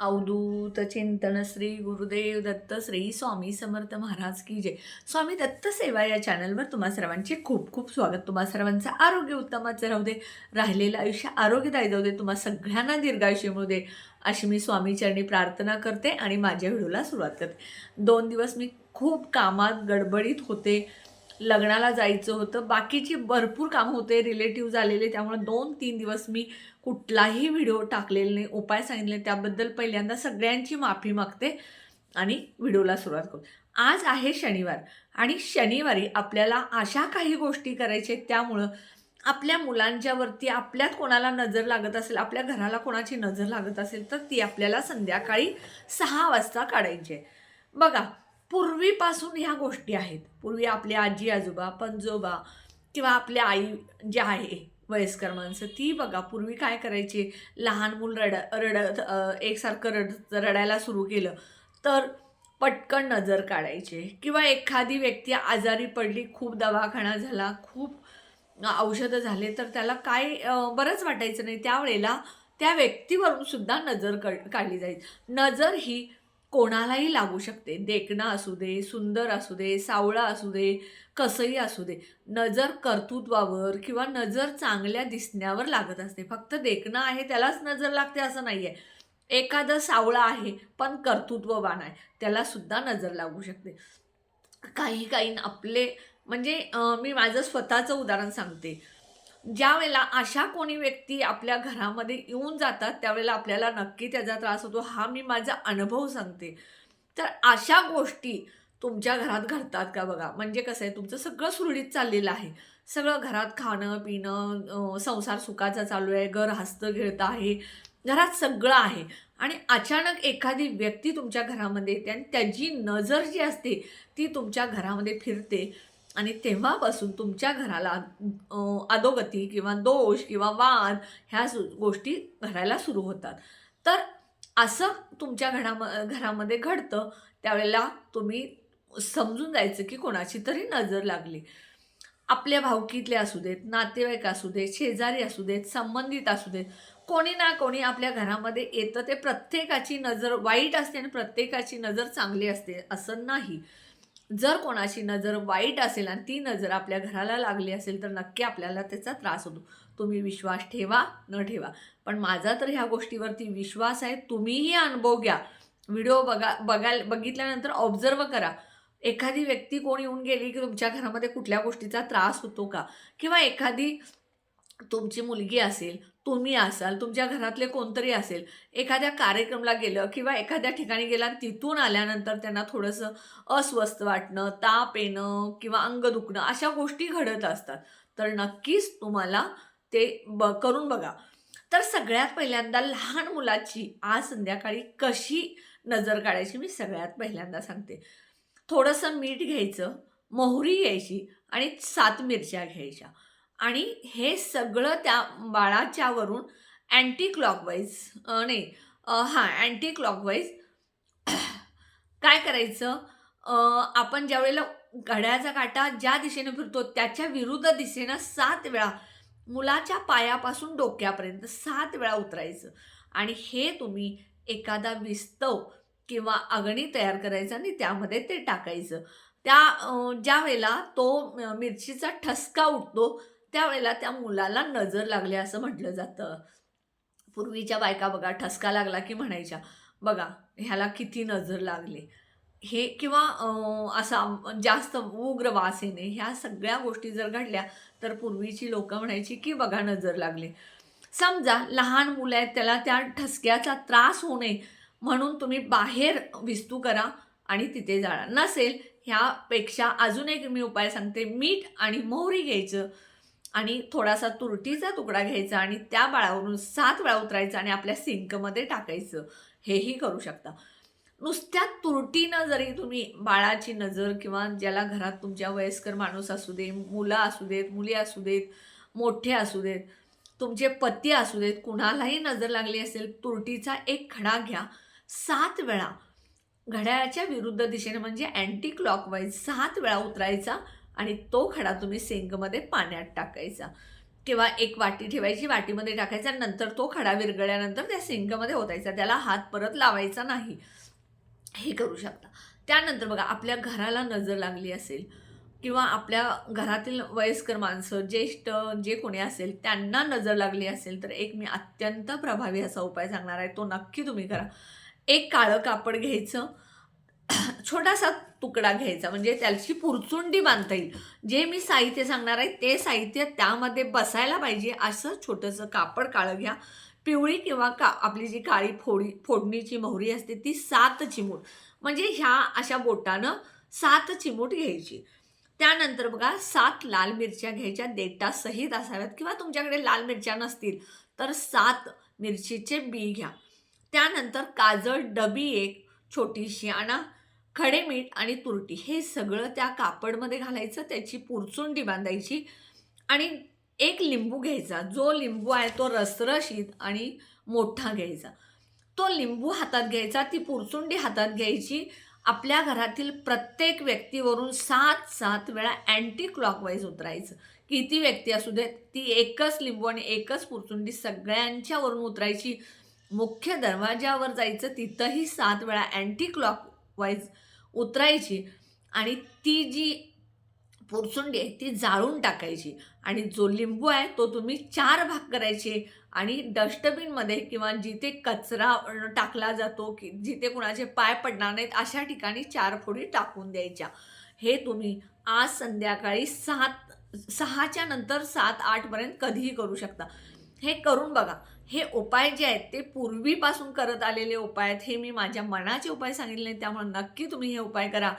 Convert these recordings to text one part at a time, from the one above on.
अवधूत चिंतन श्री गुरुदेव दत्त श्री स्वामी समर्थ महाराज की जय. स्वामी दत्त सेवा या चॅनलवर तुम्हा सर्वांचे खूप खूप स्वागत. तुम्हा सर्वांचं आरोग्य उत्तमाचं राहू दे. राहिलेलं आयुष्य आरोग्यदायी जाऊ दे. तुम्हा सगळ्यांना दीर्घायुष्य मिळू दे. अशी मी स्वामीचरणी प्रार्थना करते आणि माझ्या व्हिडिओला सुरुवात करते. दोन दिवस मी खूप कामात गडबडीत होते. लग्नाला जायचं होतं. बाकीची भरपूर कामं होते रिलेटिव्ह आलेले. त्यामुळे दोन तीन दिवस मी कुठलाही व्हिडिओ टाकलेला नाही. उपाय सांगितले त्याबद्दल पहिल्यांदा सगळ्यांची माफी मागते आणि व्हिडिओला सुरुवात करू आज आहे शनिवार आणि शनिवारी आपल्याला अशा काही गोष्टी करायच्या आहेत. त्यामुळं आपल्या मुलांच्यावरती आपल्यात कोणाला नजर लागत असेल आपल्या घराला कोणाची नजर लागत असेल तर ती आपल्याला संध्याकाळी सहा वाजता काढायची आहे. बघा पूर्वीपासून ह्या गोष्टी आहेत. पूर्वी आपले आजी आजोबा पंजोबा किंवा आपल्या आई जे आहे वयस्कर माणसं ती बघा पूर्वी काय करायची? लहान मूल रड रडत एकसारखं रड रडायला सुरू केलं. तर पटकन नजर काढायचे. किंवा एखादी व्यक्ती आजारी पडली खूप दवाखाना झाला खूप औषधं झाले तर त्याला काय बरंच वाटायचं नाही. त्यावेळेला त्या व्यक्तीवरून सुद्धा नजर कळ काढली जाईल नजर ही कोणालाही लागू शकते. देखणं असू दे सुंदर असू दे सावळा असू दे कसंही असू दे नजर कर्तृत्वावर किंवा नजर चांगल्या दिसण्यावर लागत असते. फक्त देखणं आहे त्यालाच नजर लागते असं नाही आहे एखादं सावळा आहे पण कर्तृत्ववान आहे त्यालासुद्धा नजर लागू शकते. काही काही आपले म्हणजे मी माझं स्वतःचं उदाहरण सांगते. ज्या वेळेला अशा कोणी व्यक्ती आपल्या घरामध्ये येऊन जातात त्यावेळेला आपल्याला नक्की त्याचा त्रास होतो. हा मी माझा अनुभव सांगते. तर अशा गोष्टी तुमच्या घरात घडतात का बघा? म्हणजे कसं आहे तुमचं सगळं सुरळीत चाललेलं आहे. सगळं घरात खाणं पिणं संसार सुखाचा चालू आहे घर हस्त घेत आहे. घरात सगळं आहे. आणि अचानक एखादी व्यक्ती तुमच्या घरामध्ये येते आणि त्याची नजर जी असते ती तुमच्या घरामध्ये फिरते. आणि तेव्हापासून तुमच्या घराला अधोगती किंवा दोष किंवा वाद ह्या सु गोष्टी घडायला सुरू होतात. तर असं तुमच्या घराम घरामध्ये घडतं त्यावेळेला तुम्ही समजून जायचं की कोणाची तरी नजर लागली. आपल्या भावकीतले असू देत नातेवाईक असू देत शेजारी असू देत संबंधित असू देत कोणी ना कोणी आपल्या घरामध्ये येतं ते प्रत्येकाची नजर वाईट असते आणि प्रत्येकाची नजर चांगली असते असं नाही. जर कोणाची नजर वाईट असेल आणि ती नजर आपल्या घराला लागली असेल तर नक्की आपल्याला त्याचा त्रास होतो. तुम्ही विश्वास ठेवा न ठेवा. पण माझा तर ह्या गोष्टीवरती विश्वास आहे तुम्हीही अनुभव घ्या. व्हिडिओ बघा बघायला बघितल्यानंतर ऑब्झर्व करा. एखादी व्यक्ती कोण येऊन गेली की तुमच्या घरामध्ये कुठल्या गोष्टीचा त्रास होतो का? किंवा एखादी तुमची मुलगी असेल तुम्ही असाल तुमच्या घरातले कोणतरी असेल एखाद्या कार्यक्रमला गेलं किंवा एखाद्या ठिकाणी गेला आणि तिथून आल्यानंतर त्यांना थोडंसं अस्वस्थ वाटणं ताप येणं किंवा अंग दुखणं अशा गोष्टी घडत असतात. तर नक्कीच तुम्हाला ते ब करून बघा. तर सगळ्यात पहिल्यांदा लहान मुलाची आज संध्याकाळी कशी नजर काढायची मी सगळ्यात पहिल्यांदा सांगते. थोडंसं मीठ घ्यायचं मोहरी घ्यायची आणि सात मिरच्या घ्यायच्या. आणि हे सगळं त्या बाळाच्यावरून अँटी क्लॉकवाईज नाही हां अँटी क्लॉकवाईज काय करायचं? आपण ज्यावेळेला घड्याचा काटा ज्या दिशेने फिरतो त्याच्या विरुद्ध दिशेनं सात वेळा मुलाच्या पायापासून डोक्यापर्यंत सात वेळा उतरायचं. आणि हे तुम्ही एखादा विस्तव किंवा अगणी तयार करायचं आणि त्यामध्ये ते टाकायचं. त्या ज्या वेळेला तो मिरचीचा ठसका उठतो त्यावेळेला त्या मुलाला नजर लागली असं म्हटलं जातं. पूर्वीच्या बायका बघा ठसका लागला की म्हणायच्या बघा ह्याला किती नजर लागली. हे किंवा असा जास्त उग्र वास येणे ह्या सगळ्या गोष्टी जर घडल्या तर पूर्वीची लोकं म्हणायची की बघा नजर लागली. समजा लहान मुलं आहेत त्याला त्या ठसक्याचा त्रास होऊ नये म्हणून तुम्ही बाहेर विस्तू करा आणि तिथे जाणार. नसेल ह्यापेक्षा अजून एक मी उपाय सांगते. मीठ आणि मोहरी घ्यायचं. आणि थोडासा तुरटीचा तुकडा घ्यायचा आणि त्या बाळावरून सात वेळा उतरायचं आणि आपल्या सिंकमध्ये टाकायचं. हेही करू शकता. नुसत्या तुरटीनं जरी तुम्ही बाळाची नजर किंवा ज्याला घरात तुमच्या वयस्कर माणूस असू दे मुलं असू देत मुली असू देत मोठे असू देत तुमचे पती असू देत कुणालाही नजर लागली असेल तुरटीचा एक खडा घ्या. सात वेळा. घड्याळाच्या विरुद्ध दिशेने म्हणजे अँटी क्लॉकवाईज सात वेळा उतरायचा. आणि तो खडा तुम्ही सिंकमध्ये पाण्यात टाकायचा. किंवा एक वाटी ठेवायची वाटीमध्ये टाकायचा नंतर तो खडा विरगळल्यानंतर त्या सिंकमध्ये ओतायचा. त्याला हात परत लावायचा नाही. हे करू शकता. त्यानंतर बघा आपल्या घराला नजर लागली असेल किंवा आपल्या घरातील वयस्कर माणसं ज्येष्ठ जे कोणी असेल त्यांना नजर लागली असेल तर एक मी अत्यंत प्रभावी असा उपाय सांगणार आहे. तो नक्की तुम्ही करा. एक काळं कापड घ्यायचं. छोटासा तुकडा घ्यायचा म्हणजे त्याची पुरचुंडी बांधता येईल. जे मी साहित्य सांगणार आहे ते साहित्य त्यामध्ये बसायला पाहिजे. असं छोटंसं कापड काळं घ्या. पिवळी किंवा का आपली जी काळी फोडी फोडणीची मोहरी असते ती सात चिमूट. म्हणजे ह्या अशा बोटानं सात चिमूट घ्यायची. त्यानंतर बघा सात लाल मिरच्या घ्यायच्या देटासहित असाव्यात किंवा तुमच्याकडे लाल मिरच्या नसतील तर सात मिरचीचे बी घ्या. त्यानंतर काजळ डबी एक छोटीशी आणा. खडे मीठ आणि तुरटी हे सगळं त्या कापडमध्ये घालायचं त्याची पुरचुंडी बांधायची आणि एक लिंबू घ्यायचा. जो लिंबू आहे तो रसरशीत आणि मोठा घ्यायचा. तो लिंबू हातात घ्यायचा ती पुरचुंडी हातात घ्यायची. आपल्या घरातील प्रत्येक व्यक्तीवरून सात सात वेळा अँटी क्लॉकवाईज उतरायचं. किती व्यक्ती असू देत ती एकच लिंबू आणि एकच पुरचुंडी सगळ्यांच्यावरून उतरायची. मुख्य दरवाज्यावर जायचं तिथंही सात वेळा अँटी क्लॉक वाईज उतरायची आणि ती जी पुरसुंडी आहे ती जाळून टाकायची. आणि जो लिंबू आहे तो तुम्ही चार भाग करायचे आणि डस्टबिनमध्ये किंवा जिथे कचरा टाकला जातो की जिथे कुणाचे पाय पडणार नाहीत अशा ठिकाणी चार फोडी टाकून द्यायच्या. हे तुम्ही आज संध्याकाळी सात सहाच्या नंतर सात आठपर्यंत कधीही करू शकता. हे करून बघा. हे उपाय जे आहेत ते पूर्वीपासून करत आलेले उपाय आहेत हे मी माझ्या मनाचे उपाय सांगितले त्यामुळे नक्की तुम्ही हे उपाय करा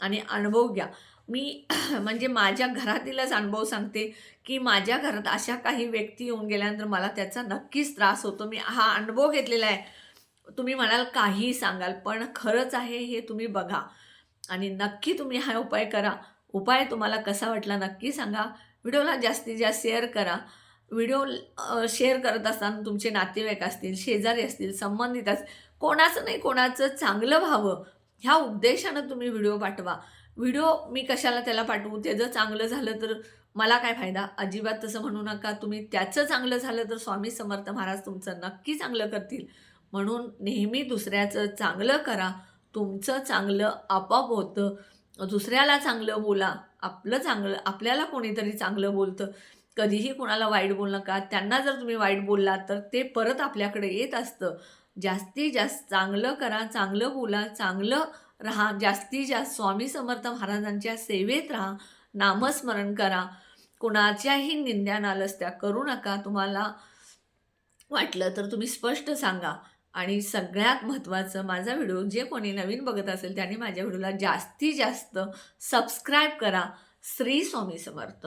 आणि अनुभव घ्या. मी म्हणजे माझ्या घरातीलच अनुभव सांगते की माझ्या घरात अशा काही व्यक्ती येऊन गेल्यानंतर मला त्याचा नक्कीच त्रास होतो. मी हा अनुभव घेतलेला आहे. तुम्ही म्हणाल काही सांगाल पण खरंच आहे हे तुम्ही बघा आणि नक्की तुम्ही हा उपाय करा. उपाय तुम्हाला कसा वाटला नक्की सांगा. व्हिडिओला जास्तीत जास्त शेअर करा. व्हिडिओ शेअर करत असताना तुमचे नातेवाईक असतील शेजारी असतील संबंधित असतील कोणाचं नाही कोणाचं चांगलं व्हावं ह्या उद्देशानं तुम्ही व्हिडिओ पाठवा. व्हिडिओ मी कशाला त्याला पाठवू? त्याचं चांगलं झालं तर मला काय फायदा? अजिबात तसं म्हणू नका. तुम्ही त्याचं चांगलं झालं तर स्वामी समर्थ महाराज तुमचं नक्की चांगलं करतील. म्हणून नेहमी दुसऱ्याचं चांगलं करा. तुमचं चांगलं आपोआप होतं. दुसऱ्याला चांगलं बोला. आपलं चांगलं आपल्याला कोणीतरी चांगलं बोलतं. कधीही कुणाला वाईट बोलू नका त्यांना जर तुम्ही वाईट बोललात तर ते परत आपल्याकडे येत असतं. जास्तीत जास्त चांगलं करा चांगलं बोला चांगलं राहा जास्तीत जास्त स्वामी समर्थ महाराजांच्या सेवेत राहा नामस्मरण करा. कुणाच्याही निंद्या नालस्त्या करू नका तुम्हाला वाटलं तर तुम्ही स्पष्ट सांगा. आणि सगळ्यात महत्त्वाचं माझा व्हिडिओ जे कोणी नवीन बघत असेल त्याने माझ्या व्हिडिओला जास्तीत जास्त सबस्क्राईब करा. श्री स्वामी समर्थ.